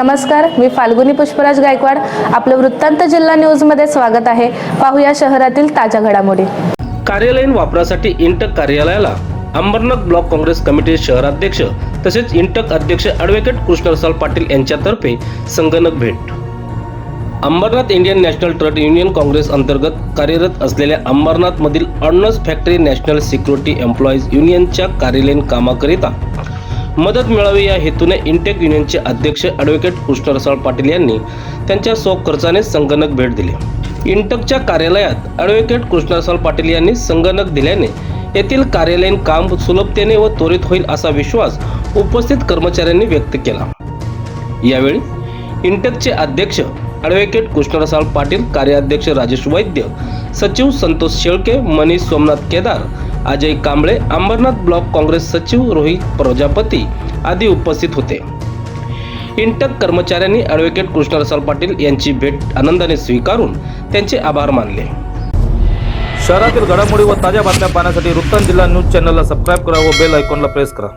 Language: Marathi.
नमस्कार मी फाल्गुनी पुष्पराज गायकवाड. आपलं वृत्तांत जिल्हा न्यूजमध्ये स्वागत आहे. पाहूया शहरातील ताज्या घडामोडी. कार्यालयीन वापरासाठी इंटक कार्यालयाला अंबरनाथ ब्लॉक काँग्रेस कमिटी शहराध्यक्ष तसेच इंटक अध्यक्ष ॲडव्होकेट कृष्णरसाल पाटील यांच्यातर्फे संगणक भेट. Ambernath Indian national trust union Congress अंतर्गत कार्यरत असलेल्या अंबरनाथमधील ordnance factory national security employees युनियनच्या कार्यालयीन कामाकरिता मदत मिळावी या हेतूने इंटेक युनियनचे अध्यक्ष ॲडव्होकेट कृष्णरसाळ पाटील यांनी त्यांच्या खर्चाने संगणक भेट दिली. इंटकच्या कार्यालयात ॲडव्होकेट कृष्णरसाळ पाटील यांनी संगणक दिल्याने येथील कार्यालयीन काम सुलभतेने व त्वरित होईल असा विश्वास उपस्थित कर्मचाऱ्यांनी व्यक्त केला. यावेळी इंटेकचे अध्यक्ष ॲडव्होकेट कृष्णरसाळ पाटील कार्याध्यक्ष राजेश वैद्य सचिव संतोष शेळके मनीष सोमनाथ केदार अजय कांबळे अंबरनाथ ब्लॉक काँग्रेस सचिव रोहित प्रजापती आदी उपस्थित होते. इंटक कर्मचाऱ्यांनी ॲडव्होकेट कृष्णरसाल पाटील यांची भेट आनंदाने स्वीकारून त्यांचे आभार मानले. शहरातील घडामोडी व ताज्या बातम्या पाहण्यासाठी वृत्तांत जिल्हा न्यूज चॅनलला सबस्क्राईब करा व बेल आयकॉनला प्रेस करा.